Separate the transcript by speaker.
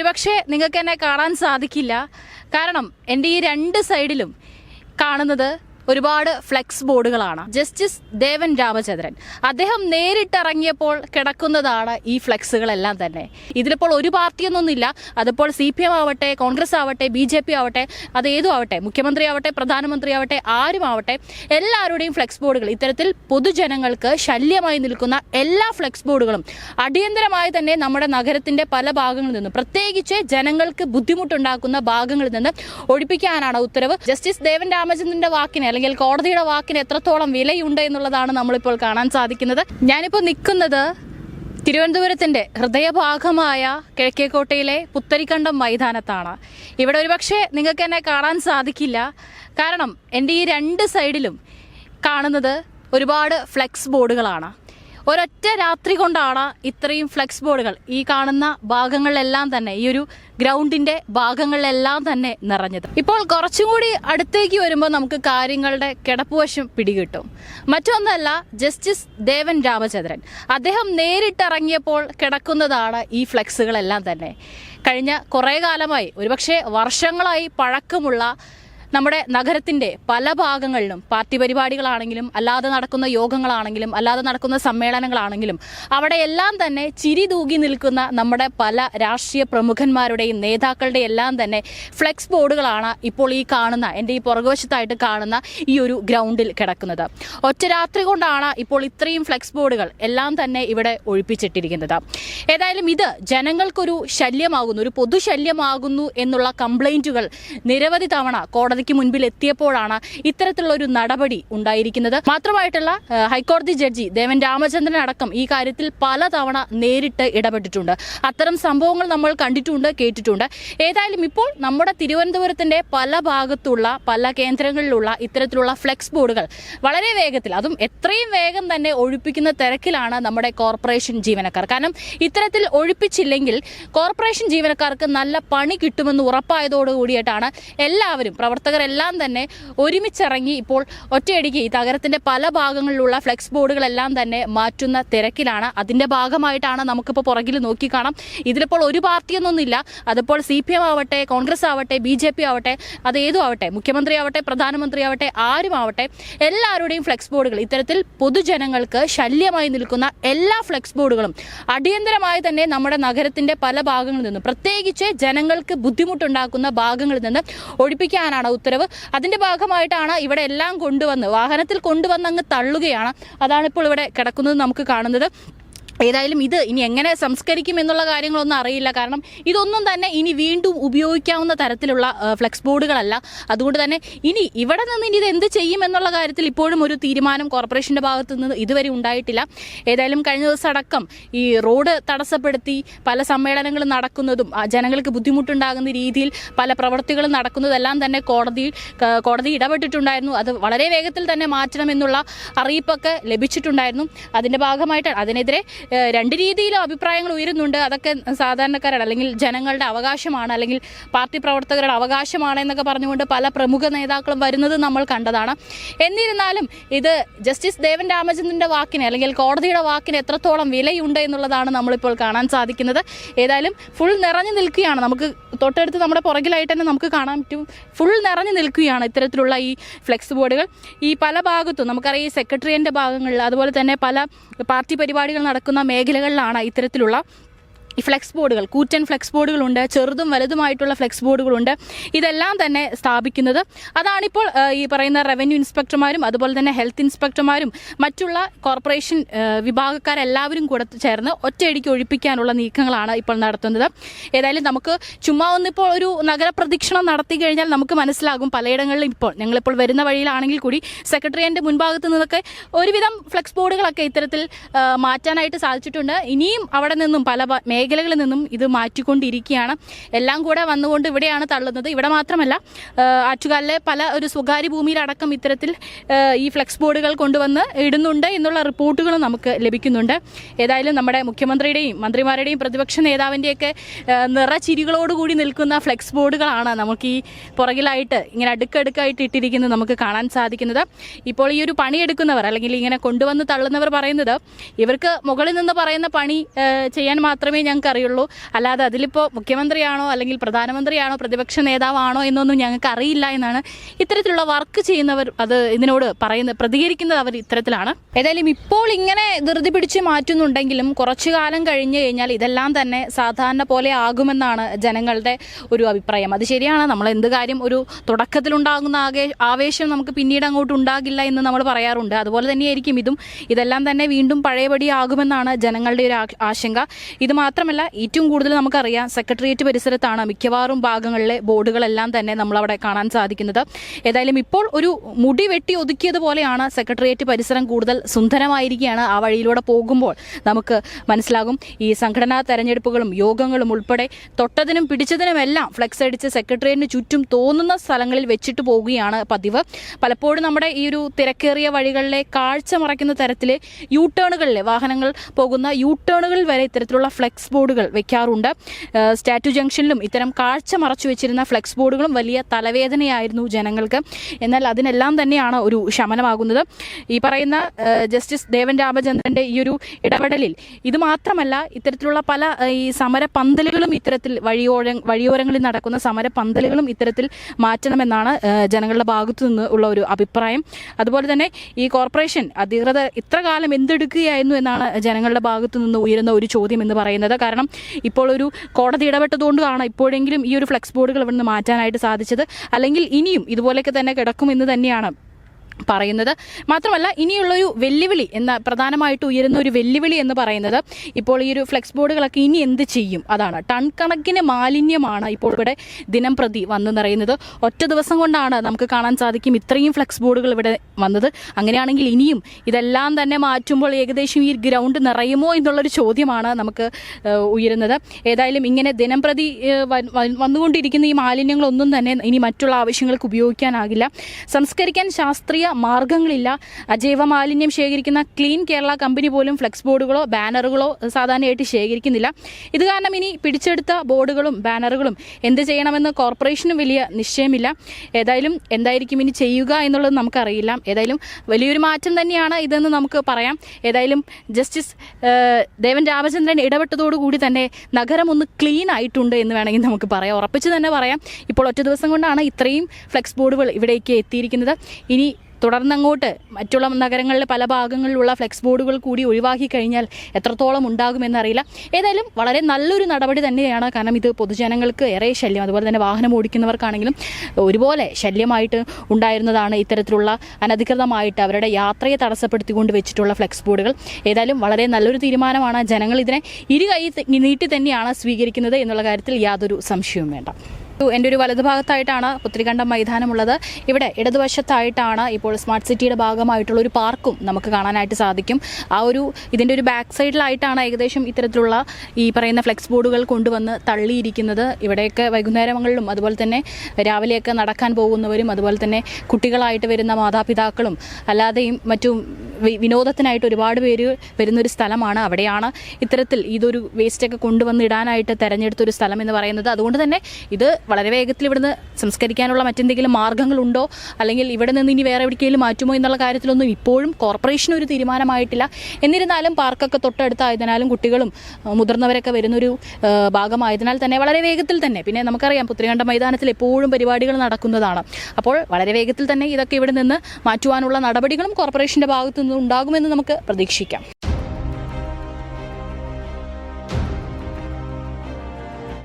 Speaker 1: ഒരുപക്ഷെ നിങ്ങൾക്ക് എന്നെ കാണാൻ സാധിക്കില്ല. കാരണം എന്റെ ഈ രണ്ട് സൈഡിലും കാണുന്നത് ഒരുപാട് ഫ്ലെക്സ് ബോർഡുകളാണ്. ജസ്റ്റിസ് ദേവൻ രാമചന്ദ്രൻ. അദ്ദേഹം നേരിട്ടിറങ്ങിയപ്പോൾ കിടക്കുന്നതാണ് ഈ ഫ്ലെക്സുകളെല്ലാം തന്നെ. ഇതിലിപ്പോൾ ഒരു പാർട്ടിയൊന്നുമില്ല അതിപ്പോൾ സി പി എം ആവട്ടെ കോൺഗ്രസ് ആവട്ടെ ബി ജെ പി ആവട്ടെ അത് ഏതും ആവട്ടെ മുഖ്യമന്ത്രി ആവട്ടെ പ്രധാനമന്ത്രി ആവട്ടെ ആരും ആവട്ടെ എല്ലാവരുടെയും ഫ്ലെക്സ് ബോർഡുകൾ. ഇത്തരത്തിൽ പൊതുജനങ്ങൾക്ക് ശല്യമായി നിൽക്കുന്ന എല്ലാ ഫ്ലെക്സ് ബോർഡുകളും അടിയന്തരമായി തന്നെ നമ്മുടെ നഗരത്തിന്റെ പല ഭാഗങ്ങളിൽ നിന്നും പ്രത്യേകിച്ച് ജനങ്ങൾക്ക് ബുദ്ധിമുട്ടുണ്ടാക്കുന്ന ഭാഗങ്ങളിൽ നിന്ന് ഒഴിപ്പിക്കാനാണ് ഉത്തരവ്. ജസ്റ്റിസ് ദേവൻ രാമചന്ദ്രന്റെ വാക്കിന് അല്ലെങ്കിൽ കോടതിയുടെ വാക്കിന് എത്രത്തോളം വിലയുണ്ട് എന്നുള്ളതാണ് നമ്മളിപ്പോൾ കാണാൻ സാധിക്കുന്നത്. ഞാനിപ്പോൾ നിൽക്കുന്നത് തിരുവനന്തപുരത്തിന്റെ ഹൃദയഭാഗമായ കിഴക്കേക്കോട്ടയിലെ പുത്തരിക്കണ്ടം മൈതാനത്താണ്. ഇവിടെ ഒരുപക്ഷെ നിങ്ങൾക്ക് എന്നെ കാണാൻ സാധിക്കില്ല. കാരണം എന്റെ ഈ രണ്ട് സൈഡിലും കാണുന്നത് ഒരുപാട് ഫ്ലെക്സ് ബോർഡുകളാണ്. ഒരൊറ്റ രാത്രി കൊണ്ടാണ് ഇത്രയും ഫ്ലെക്സ് ബോർഡുകൾ ഈ കാണുന്ന ഭാഗങ്ങളിലെല്ലാം തന്നെ ഈ ഒരു ഗ്രൗണ്ടിന്റെ ഭാഗങ്ങളിലെല്ലാം തന്നെ നിറഞ്ഞത്. ഇപ്പോൾ കുറച്ചും കൂടി അടുത്തേക്ക് വരുമ്പോൾ നമുക്ക് കാര്യങ്ങളുടെ കിടപ്പുവശം പിടികിട്ടും. മറ്റൊന്നല്ല ജസ്റ്റിസ് ദേവൻ രാമചന്ദ്രൻ. അദ്ദേഹം നേരിട്ടിറങ്ങിയപ്പോൾ കിടക്കുന്നതാണ് ഈ ഫ്ലെക്സുകളെല്ലാം തന്നെ. കഴിഞ്ഞ കുറേ കാലമായി ഒരുപക്ഷെ വർഷങ്ങളായി പഴക്കമുള്ള നമ്മുടെ നഗരത്തിന്റെ പല ഭാഗങ്ങളിലും പാർട്ടി പരിപാടികളാണെങ്കിലും അല്ലാതെ നടക്കുന്ന യോഗങ്ങളാണെങ്കിലും അല്ലാതെ നടക്കുന്ന സമ്മേളനങ്ങളാണെങ്കിലും അവിടെ എല്ലാം തന്നെ ചിരി തൂകി നിൽക്കുന്ന നമ്മുടെ പല രാഷ്ട്രീയ പ്രമുഖന്മാരുടെയും നേതാക്കളുടെ എല്ലാം തന്നെ ഫ്ലെക്സ് ബോർഡുകളാണ് ഇപ്പോൾ ഈ കാണുന്ന എന്റെ ഈ പുറകുവശത്തായിട്ട് കാണുന്ന ഈ ഒരു ഗ്രൗണ്ടിൽ കിടക്കുന്നത്. ഒറ്റ രാത്രി കൊണ്ടാണ് ഇപ്പോൾ ഇത്രയും ഫ്ലെക്സ് ബോർഡുകൾ എല്ലാം തന്നെ ഇവിടെ ഒഴിപ്പിച്ചിട്ടിരിക്കുന്നത്. ഏതായാലും ഇത് ജനങ്ങൾക്കൊരു ശല്യമാകുന്നു ഒരു പൊതുശല്യമാകുന്നു എന്നുള്ള കംപ്ലൈന്റുകൾ നിരവധി തവണ കോടതിക്ക് മുൻപിൽ എത്തിയപ്പോഴാണ് ഇത്തരത്തിലുള്ള ഒരു നടപടി ഉണ്ടായിരിക്കുന്നത്. മാത്രമായിട്ടുള്ള ഹൈക്കോടതി ജഡ്ജി ദേവൻ രാമചന്ദ്രൻ അടക്കം ഈ കാര്യത്തിൽ പലതവണ നേരിട്ട് ഇടപെട്ടിട്ടുണ്ട്. അത്തരം സംഭവങ്ങൾ നമ്മൾ കണ്ടിട്ടുണ്ട് കേട്ടിട്ടുണ്ട്. ഏതായാലും ഇപ്പോൾ നമ്മുടെ തിരുവനന്തപുരത്തിന്റെ പല ഭാഗത്തുള്ള പല കേന്ദ്രങ്ങളിലുള്ള ഇത്തരത്തിലുള്ള ഫ്ലെക്സ് ബോർഡുകൾ വളരെ വേഗത്തിൽ അതും എത്രയും വേഗം തന്നെ ഒഴിപ്പിക്കുന്ന തിരക്കിലാണ് നമ്മുടെ കോർപ്പറേഷൻ ജീവനക്കാർ. കാരണം ഇത്തരത്തിൽ ഒഴിപ്പിച്ചില്ലെങ്കിൽ കോർപ്പറേഷൻ ജീവനക്കാർക്ക് നല്ല പണി കിട്ടുമെന്ന് ഉറപ്പായതോടുകൂടിയിട്ടാണ് എല്ലാവരും പ്രവർത്തകരെല്ലാം തന്നെ ഒരുമിച്ചിറങ്ങി ഇപ്പോൾ ഒറ്റയടിക്ക് ഈ തകരത്തിന്റെ പല ഭാഗങ്ങളിലുള്ള ഫ്ലെക്സ് ബോർഡുകളെല്ലാം തന്നെ മാറ്റുന്ന തിരക്കിലാണ്. അതിന്റെ ഭാഗമായിട്ടാണ് നമുക്കിപ്പോൾ പുറകിൽ നോക്കിക്കാണാം ഇതിലിപ്പോൾ ഒരു പാർട്ടിയൊന്നുമില്ല. അതിപ്പോൾ സി പി എം ആവട്ടെ കോൺഗ്രസ് ആവട്ടെ ബി ജെ പി ആവട്ടെ അത് ഏതും ആവട്ടെ മുഖ്യമന്ത്രി ആവട്ടെ പ്രധാനമന്ത്രി ആവട്ടെ ആരും ആവട്ടെ എല്ലാവരുടെയും ഫ്ലെക്സ് ബോർഡുകൾ. ഇത്തരത്തിൽ പൊതുജനങ്ങൾക്ക് ശല്യമായി നിൽക്കുന്ന എല്ലാ ഫ്ലെക്സ് ബോർഡുകളും അടിയന്തരമായി തന്നെ നമ്മുടെ നഗരത്തിന്റെ പല ഭാഗങ്ങളിൽ നിന്നും പ്രത്യേകിച്ച് ജനങ്ങൾക്ക് ബുദ്ധിമുട്ടുണ്ടാക്കുന്ന ഭാഗങ്ങളിൽ നിന്ന് ഒഴിപ്പിക്കാനാണ് ഉത്തരവ്. അതിന്റെ ഭാഗമായിട്ടാണ് ഇവിടെ എല്ലാം കൊണ്ടുവന്ന് വാഹനത്തിൽ കൊണ്ടുവന്ന് അങ്ങ് തള്ളുകയാണ്. അതാണ് ഇപ്പോൾ ഇവിടെ കിടക്കുന്നത് നമുക്ക് കാണുന്നത്. ഏതായാലും ഇത് ഇനി എങ്ങനെ സംസ്കരിക്കും എന്നുള്ള കാര്യങ്ങളൊന്നും അറിയില്ല. കാരണം ഇതൊന്നും തന്നെ ഇനി വീണ്ടും ഉപയോഗിക്കാവുന്ന തരത്തിലുള്ള ഫ്ലെക്സ് ബോർഡുകളല്ല അതുകൊണ്ട് തന്നെ ഇനി ഇവിടെ നിന്ന് ഇനി ഇത് എന്ത് ചെയ്യും എന്നുള്ള കാര്യത്തിൽ ഇപ്പോഴും ഒരു തീരുമാനം കോർപ്പറേഷന്റെ ഭാഗത്തു നിന്ന് ഇതുവരെ ഉണ്ടായിട്ടില്ല. ഏതായാലും കഴിഞ്ഞ ദിവസം അടക്കം ഈ റോഡ് തടസ്സപ്പെടുത്തി പല സമ്മേളനങ്ങളും നടക്കുന്നതും ജനങ്ങൾക്ക് ബുദ്ധിമുട്ടുണ്ടാകുന്ന രീതിയിൽ പല പ്രവർത്തികളും നടക്കുന്നതെല്ലാം തന്നെ കോടതി കോടതി ഇടപെട്ടിട്ടുണ്ടായിരുന്നു. അത് വളരെ വേഗത്തിൽ തന്നെ മാറ്റണമെന്നുള്ള അറിയിപ്പൊക്കെ ലഭിച്ചിട്ടുണ്ടായിരുന്നു. അതിന്റെ ഭാഗമായിട്ട് അതിനെതിരെ രണ്ട് രീതിയിലും അഭിപ്രായങ്ങൾ ഉയരുന്നുണ്ട്. അതൊക്കെ സാധാരണക്കാരുടെ അല്ലെങ്കിൽ ജനങ്ങളുടെ അവകാശമാണ്. അല്ലെങ്കിൽ പാർട്ടി പ്രവർത്തകരുടെ അവകാശമാണ് എന്നൊക്കെ പറഞ്ഞുകൊണ്ട് പല പ്രമുഖ നേതാക്കളും വരുന്നത് നമ്മൾ കണ്ടതാണ്. എന്നിരുന്നാലും ഇത് ജസ്റ്റിസ് ദേവൻ രാമചന്ദ്രന്റെ വാക്കിന് അല്ലെങ്കിൽ കോടതിയുടെ വാക്കിന് എത്രത്തോളം വിലയുണ്ട് എന്നുള്ളതാണ് നമ്മളിപ്പോൾ കാണാൻ സാധിക്കുന്നത്. ഏതായാലും ഫുൾ നിറഞ്ഞു നിൽക്കുകയാണ്. നമുക്ക് തൊട്ടടുത്ത് നമ്മുടെ പുറകിലായിട്ട് തന്നെ നമുക്ക് കാണാൻ പറ്റും. ഫുൾ നിറഞ്ഞു നിൽക്കുകയാണ് ഇത്തരത്തിലുള്ള ഈ ഫ്ലെക്സ് ബോർഡുകൾ ഈ പല ഭാഗത്തും നമുക്കറിയാം ഈ സെക്രട്ടറിയന്റെ ഭാഗങ്ങളിൽ അതുപോലെ തന്നെ പല പാർട്ടി പരിപാടികൾ നടക്കുന്ന മേഖലകളിലാണ് ഇത്തരത്തിലുള്ള ഈ ഫ്ലെക്സ് ബോർഡുകൾ കൂറ്റൻ ഫ്ലെക്സ് ബോർഡുകളുണ്ട് ചെറുതും വലുതുമായിട്ടുള്ള ഫ്ലെക്സ് ബോർഡുകളുണ്ട് ഇതെല്ലാം തന്നെ സ്ഥാപിക്കുന്നത് അതാണിപ്പോൾ ഈ പറയുന്ന റവന്യൂ ഇൻസ്പെക്ടർമാരും അതുപോലെ തന്നെ ഹെൽത്ത് ഇൻസ്പെക്ടർമാരും മറ്റുള്ള കോർപ്പറേഷൻ വിഭാഗക്കാരെല്ലാവരും കൂടെ ചേർന്ന് ഒറ്റയടിക്ക് ഒഴിപ്പിക്കാനുള്ള നീക്കങ്ങളാണ് ഇപ്പോൾ നടത്തുന്നത്. ഏതായാലും നമുക്ക് ചുമ്മാ ഒന്നിപ്പോൾ ഒരു നഗരപ്രദക്ഷിണം നടത്തി കഴിഞ്ഞാൽ നമുക്ക് മനസ്സിലാകും പലയിടങ്ങളിലും ഇപ്പോൾ. ഞങ്ങളിപ്പോൾ വരുന്ന വഴിയിലാണെങ്കിൽ കൂടി സെക്രട്ടറിയന്റെ മുൻഭാഗത്ത് നിന്നൊക്കെ ഒരുവിധം ഫ്ലെക്സ് ബോർഡുകളൊക്കെ ഇത്തരത്തിൽ മാറ്റാനായിട്ട് സാധിച്ചിട്ടുണ്ട്. ഇനിയും അവിടെ നിന്നും പല മേഖലകളിൽ നിന്നും ഇത് മാറ്റിക്കൊണ്ടിരിക്കുകയാണ്. എല്ലാം കൂടെ വന്നുകൊണ്ട് ഇവിടെയാണ് തള്ളുന്നത്. ഇവിടെ മാത്രമല്ല ആറ്റുകാലിലെ പല ഒരു സ്വകാര്യ ഭൂമിയിലടക്കം ഇത്തരത്തിൽ ഈ ഫ്ലെക്സ് ബോർഡുകൾ കൊണ്ടുവന്ന് ഇടുന്നുണ്ട് എന്നുള്ള റിപ്പോർട്ടുകളും നമുക്ക് ലഭിക്കുന്നുണ്ട്. ഏതായാലും നമ്മുടെ മുഖ്യമന്ത്രിയുടെയും മന്ത്രിമാരുടെയും പ്രതിപക്ഷ നേതാവിന്റെയൊക്കെ നിറച്ചിരികളോടുകൂടി നിൽക്കുന്ന ഫ്ലെക്സ് ബോർഡുകളാണ് നമുക്ക് ഈ പുറകിലായിട്ട് ഇങ്ങനെ അടുക്കടുക്കായിട്ട് ഇട്ടിരിക്കുന്നത് നമുക്ക് കാണാൻ സാധിക്കുന്നത്. ഇപ്പോൾ ഈ ഒരു പണിയെടുക്കുന്നവർ അല്ലെങ്കിൽ ഇങ്ങനെ കൊണ്ടുവന്ന് തള്ളുന്നവർ പറയുന്നത് ഇവർക്ക് മുകളിൽ നിന്ന് പറയുന്ന പണി ചെയ്യാൻ മാത്രമേ ഞങ്ങൾക്ക് ഞങ്ങൾക്ക് അറിയുള്ളൂ അല്ലാതെ അതിലിപ്പോൾ മുഖ്യമന്ത്രിയാണോ അല്ലെങ്കിൽ പ്രധാനമന്ത്രിയാണോ പ്രതിപക്ഷ നേതാവാണോ എന്നൊന്നും ഞങ്ങൾക്ക് അറിയില്ല എന്നാണ് ഇത്തരത്തിലുള്ള വർക്ക് ചെയ്യുന്നവർ അത് ഇതിനോട് പറയുന്നത് പ്രതികരിക്കുന്നത് അവർ ഇത്തരത്തിലാണ്. ഏതായാലും ഇപ്പോൾ ഇങ്ങനെ ധൃതി പിടിച്ച് മാറ്റുന്നുണ്ടെങ്കിലും കുറച്ചു കാലം കഴിഞ്ഞു കഴിഞ്ഞാൽ ഇതെല്ലാം തന്നെ സാധാരണ പോലെ ആകുമെന്നാണ് ജനങ്ങളുടെ ഒരു അഭിപ്രായം. അത് ശരിയാണ് നമ്മൾ എന്ത് കാര്യം ഒരു തുടക്കത്തിലുണ്ടാകുന്ന ആകെ ആവേശം നമുക്ക് പിന്നീട് അങ്ങോട്ട് ഉണ്ടാകില്ല എന്ന് നമ്മൾ പറയാറുണ്ട്. അതുപോലെ തന്നെയായിരിക്കും ഇതും. ഇതെല്ലാം തന്നെ വീണ്ടും പഴയപടി ആകുമെന്നാണ് ജനങ്ങളുടെ ഒരു ആശങ്ക. ഇത് മാത്രമല്ല ഏറ്റവും കൂടുതൽ നമുക്കറിയാം സെക്രട്ടേറിയറ്റ് പരിസരത്താണ് മിക്കവാറും ഭാഗങ്ങളിലെ ബോർഡുകളെല്ലാം തന്നെ നമ്മളവിടെ കാണാൻ സാധിക്കുന്നത്. ഏതായാലും ഇപ്പോൾ ഒരു മുടി വെട്ടി ഒതുക്കിയതുപോലെയാണ് സെക്രട്ടേറിയറ്റ് പരിസരം കൂടുതൽ സുന്ദരമായിരിക്കുകയാണ്. ആ വഴിയിലൂടെ പോകുമ്പോൾ നമുക്ക് മനസ്സിലാകും. ഈ സംഘടനാ തെരഞ്ഞെടുപ്പുകളും യോഗങ്ങളും ഉൾപ്പെടെ തൊട്ടതിനും പിടിച്ചതിനുമെല്ലാം ഫ്ലെക്സ് അടിച്ച് സെക്രട്ടേറിയറ്റിന് ചുറ്റും തോന്നുന്ന സ്ഥലങ്ങളിൽ വെച്ചിട്ട് പോവുകയാണ് പതിവ്. പലപ്പോഴും നമ്മുടെ ഈ ഒരു തിരക്കേറിയ വഴികളിലെ കാഴ്ച മറയ്ക്കുന്ന തരത്തിൽ യൂ ടേണുകളിലെ വാഹനങ്ങൾ പോകുന്ന യൂ ടേണുകളിൽ വരെ ഇത്തരത്തിലുള്ള ഫ്ലെക്സ് ബോർഡുകൾ വെക്കാറുണ്ട്. സ്റ്റാറ്റു ജംഗ്ഷനിലും ഇത്തരം കാഴ്ച മറച്ചു വെച്ചിരുന്ന ഫ്ലെക്സ് ബോർഡുകളും വലിയ തലവേദനയായിരുന്നു ജനങ്ങൾക്ക്. എന്നാൽ അതിനെല്ലാം തന്നെയാണ് ഒരു ശമനമാകുന്നത്. ഈ പറയുന്ന ജസ്റ്റിസ് ദേവൻ രാമചന്ദ്രന്റെ ഈ ഒരു ഇടപെടലിൽ ഇത് മാത്രമല്ല ഇത്തരത്തിലുള്ള പല ഈ സമര പന്തലുകളും ഇത്തരത്തിൽ വഴിയോര വഴിയോരങ്ങളിൽ നടക്കുന്ന സമര പന്തലുകളും ഇത്തരത്തിൽ മാറ്റണമെന്നാണ് ജനങ്ങളുടെ ഭാഗത്തു നിന്ന് ഉള്ള ഒരു അഭിപ്രായം. അതുപോലെ തന്നെ ഈ കോർപ്പറേഷൻ അധികൃതർ ഇത്ര കാലം എന്തെടുക്കുകയായിരുന്നു എന്നാണ് ജനങ്ങളുടെ ഭാഗത്തു നിന്ന് ഉയരുന്ന ഒരു ചോദ്യം എന്ന് പറയുന്നത്. കാരണം ഇപ്പോൾ ഒരു കോടതി ഇടപെട്ടതുകൊണ്ടാണ് ഇപ്പോഴെങ്കിലും ഈ ഒരു ഫ്ലെക്സ് ബോർഡുകൾ ഇവിടുന്ന് മാറ്റാനായിട്ട് സാധിച്ചത്. അല്ലെങ്കിൽ ഇനിയും ഇതുപോലെയൊക്കെ തന്നെ കിടക്കും എന്ന് തന്നെയാണ് പറയുന്നത്. മാത്രമല്ല ഇനിയുള്ളൊരു വെല്ലുവിളി എന്ന പ്രധാനമായിട്ട് ഉയരുന്ന ഒരു വെല്ലുവിളി എന്ന് പറയുന്നത് ഇപ്പോൾ ഈ ഒരു ഫ്ലെക്സ് ബോർഡുകളൊക്കെ ഇനി എന്ത് ചെയ്യും? അതാണ്. ടൺ കണക്കിന് മാലിന്യമാണ് ഇപ്പോൾ ഇവിടെ ദിനം പ്രതി വന്നു നിറയുന്നത്. ഒറ്റ ദിവസം കൊണ്ടാണ് നമുക്ക് കാണാൻ സാധിക്കും ഇത്രയും ഫ്ലെക്സ് ബോർഡുകൾ ഇവിടെ വന്നത്. അങ്ങനെയാണെങ്കിൽ ഇനിയും ഇതെല്ലാം തന്നെ മാറ്റുമ്പോൾ ഏകദേശം ഈ ഗ്രൗണ്ട് നിറയുമോ എന്നുള്ളൊരു ചോദ്യമാണ് നമുക്ക് ഉയരുന്നത്. ഏതായാലും ഇങ്ങനെ ദിനം പ്രതി വന്നുകൊണ്ടിരിക്കുന്ന ഈ മാലിന്യങ്ങളൊന്നും തന്നെ ഇനി മറ്റുള്ള ആവശ്യങ്ങൾക്ക് ഉപയോഗിക്കാനാകില്ല. സംസ്കരിക്കാൻ ശാസ്ത്രീയ മാർഗങ്ങളില്ല. അജൈവ മാലിന്യം ശേഖരിക്കുന്ന ക്ലീൻ കേരള കമ്പനി പോലും ഫ്ലെക്സ് ബോർഡുകളോ ബാനറുകളോ സാധാരണയായിട്ട് ശേഖരിക്കുന്നില്ല. ഇത് കാരണം ഇനി പിടിച്ചെടുത്ത ബോർഡുകളും ബാനറുകളും എന്ത് ചെയ്യണമെന്ന് കോർപ്പറേഷനും വലിയ നിശ്ചയമില്ല. ഏതായാലും എന്തായിരിക്കും ഇനി ചെയ്യുക എന്നുള്ളത് നമുക്കറിയില്ല. ഏതായാലും വലിയൊരു മാറ്റം തന്നെയാണ് ഇതെന്ന് നമുക്ക് പറയാം. ഏതായാലും ജസ്റ്റിസ് ദേവൻ രാമചന്ദ്രൻ ഇടപെട്ടതോടുകൂടി തന്നെ നഗരം ഒന്ന് ക്ലീൻ ആയിട്ടുണ്ട് എന്ന് വേണമെങ്കിൽ നമുക്ക് പറയാം. ഉറപ്പിച്ച് തന്നെ പറയാം. ഇപ്പോൾ ഒറ്റ ദിവസം കൊണ്ടാണ് ഇത്രയും ഫ്ലെക്സ് ബോർഡുകൾ ഇവിടേക്ക് എത്തിയിരിക്കുന്നത്. ഇനി തുടർന്നങ്ങോട്ട് മറ്റുള്ള നഗരങ്ങളിലെ പല ഭാഗങ്ങളിലുള്ള ഫ്ലെക്സ് ബോർഡുകൾ കൂടി ഒഴിവാക്കി കഴിഞ്ഞാൽ എത്രത്തോളം ഉണ്ടാകുമെന്നറിയില്ല ഏതായാലും വളരെ നല്ലൊരു നടപടി തന്നെയാണ്. കാരണം ഇത് പൊതുജനങ്ങൾക്ക് ഏറെ ശല്യം. അതുപോലെ തന്നെ വാഹനം ഓടിക്കുന്നവർക്കാണെങ്കിലും ഒരുപോലെ ശല്യമായിട്ട് ഉണ്ടായിരുന്നതാണ് ഇത്തരത്തിലുള്ള അനധികൃതമായിട്ട് അവരുടെ യാത്രയെ തടസ്സപ്പെടുത്തിക്കൊണ്ട് വെച്ചിട്ടുള്ള ഫ്ലെക്സ് ബോർഡുകൾ. ഏതായാലും വളരെ നല്ലൊരു തീരുമാനമാണ്. ജനങ്ങൾ ഇതിനെ ഇരു കൈ നീട്ടി തന്നെയാണ് സ്വീകരിക്കുന്നത് എന്നുള്ള കാര്യത്തിൽ യാതൊരു സംശയവും വേണ്ട. എന്റെ ഒരു വലതുഭാഗത്തായിട്ടാണ് പുത്രികണ്ഠം മൈതാനമുള്ളത്. ഇവിടെ ഇടതുവശത്തായിട്ടാണ് ഇപ്പോൾ സ്മാർട്ട് സിറ്റിയുടെ ഭാഗമായിട്ടുള്ള ഒരു പാർക്കും നമുക്ക് കാണാനായിട്ട് സാധിക്കും. ആ ഒരു ഇതിന്റെ ഒരു ബാക്ക് സൈഡിലായിട്ടാണ് ഏകദേശം ഇത്തരത്തിലുള്ള ഈ പറയുന്ന ഫ്ലെക്സ് ബോർഡുകൾ കൊണ്ടുവന്ന് തള്ളിയിരിക്കുന്നത്. ഇവിടെയൊക്കെ വൈകുന്നേരങ്ങളിലും അതുപോലെ തന്നെ രാവിലെയൊക്കെ നടക്കാൻ പോകുന്നവരും അതുപോലെ തന്നെ കുട്ടികളായിട്ട് വരുന്ന മാതാപിതാക്കളും അല്ലാതെയും മറ്റും വിനോദത്തിനായിട്ട് ഒരുപാട് പേര് വരുന്നൊരു സ്ഥലമാണ് അവിടെയാണ് ഇത്തരത്തിൽ ഇതൊരു വേസ്റ്റൊക്കെ കൊണ്ടുവന്ന് ഇടാനായിട്ട് തെരഞ്ഞെടുത്തൊരു സ്ഥലം എന്ന് പറയുന്നത്. അതുകൊണ്ട് തന്നെ ഇത് വളരെ വേഗത്തിൽ ഇവിടുന്ന് സംസ്കരിക്കാനുള്ള മറ്റെന്തെങ്കിലും മാർഗങ്ങളുണ്ടോ അല്ലെങ്കിൽ ഇവിടെ നിന്ന് ഇനി വേറെ എവിടേക്കെങ്കിലും മാറ്റുമോ എന്നുള്ള കാര്യത്തിലൊന്നും ഇപ്പോഴും കോർപ്പറേഷൻ ഒരു തീരുമാനമായിട്ടില്ല. എന്നിരുന്നാലും പാർക്കൊക്കെ തൊട്ടടുത്തായതിനാലും കുട്ടികളും മുതിർന്നവരൊക്കെ വരുന്നൊരു ഭാഗമായതിനാൽ തന്നെ വളരെ വേഗത്തിൽ തന്നെ. പിന്നെ നമുക്കറിയാം പുത്രികണ്ഠ മൈതാനത്തിൽ എപ്പോഴും പരിപാടികൾ നടക്കുന്നതാണ്. അപ്പോൾ വളരെ വേഗത്തിൽ തന്നെ ഇതൊക്കെ ഇവിടെ നിന്ന് മാറ്റുവാനുള്ള നടപടികളും കോർപ്പറേഷന്റെ ഭാഗത്തു ഉണ്ടാകുമെന്ന് നമുക്ക് പ്രതീക്ഷിക്കാം.